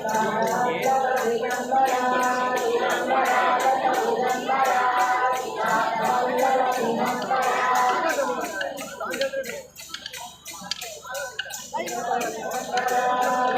ఏ